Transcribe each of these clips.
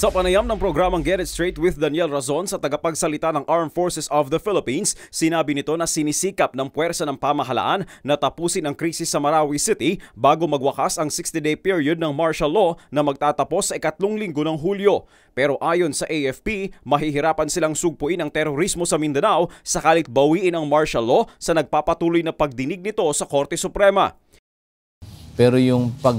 Sa panayam ng programang Get It Straight with Daniel Razon sa tagapagsalita ng Armed Forces of the Philippines, sinabi nito na sinisikap ng puwersa ng pamahalaan na tapusin ang krisis sa Marawi City bago magwakas ang 60-day period ng martial law na magtatapos sa ikatlong linggo ng Hulyo. Pero ayon sa AFP, mahihirapan silang sugpuin ang terorismo sa Mindanao sakalit bawiin ang martial law sa nagpapatuloy na pagdinig nito sa Korte Suprema. Pero yung pag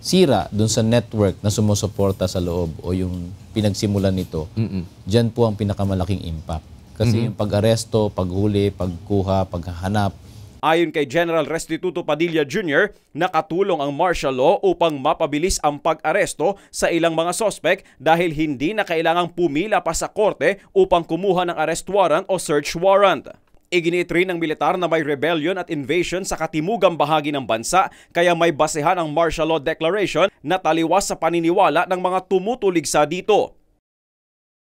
sira dun sa network na sumusuporta sa loob o yung pinagsimulan nito, dyan po ang pinakamalaking impact. Kasi yung pag-aresto, paghuli, pagkuha, paghahanap, Ayon kay General Restituto Padilla Jr., nakatulong ang martial law upang mapabilis ang pag-aresto sa ilang mga sospek dahil hindi na kailangang pumila pa sa korte upang kumuha ng arrest warrant o search warrant. Iginiit rin ng militar na may rebellion at invasion sa katimugang bahagi ng bansa kaya may basehan ang martial law declaration na taliwas sa paniniwala ng mga tumutuligsa dito.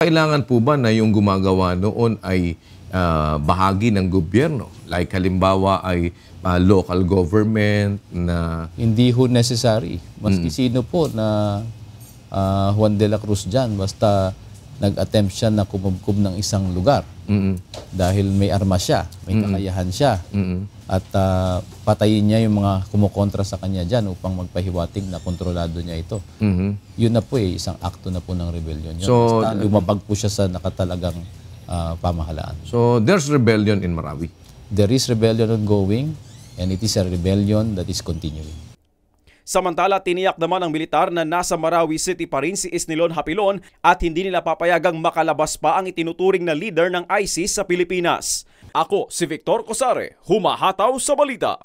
Kailangan po ba na yung gumagawa noon ay ah, bahagi ng gobyerno? Like halimbawa ay ah, local government na hindi ho necessary. Maski sino po na ah, Juan de la Cruz dyan, basta nag-attempt siya na kumubkob ng isang lugar. Dahil may arma siya, may kakayahan siya. At ah, patayin niya yung mga kumukontra sa kanya dyan upang magpahiwatig na kontrolado niya ito. Yun na po eh, isang akto na po ng rebellion. Yun. So, basta lumapag po siya sa nakatalagang ah, pamahalaan. So there's rebellion in Marawi. There is rebellion ongoing and it is a rebellion that is continuing. Samantala, tiniyak naman ng militar na nasa Marawi City pa rin si Isnilon Hapilon at hindi nila papayagang makalabas pa ang itinuturing na leader ng ISIS sa Pilipinas. Ako si Victor Cosare, humahataw sa balita.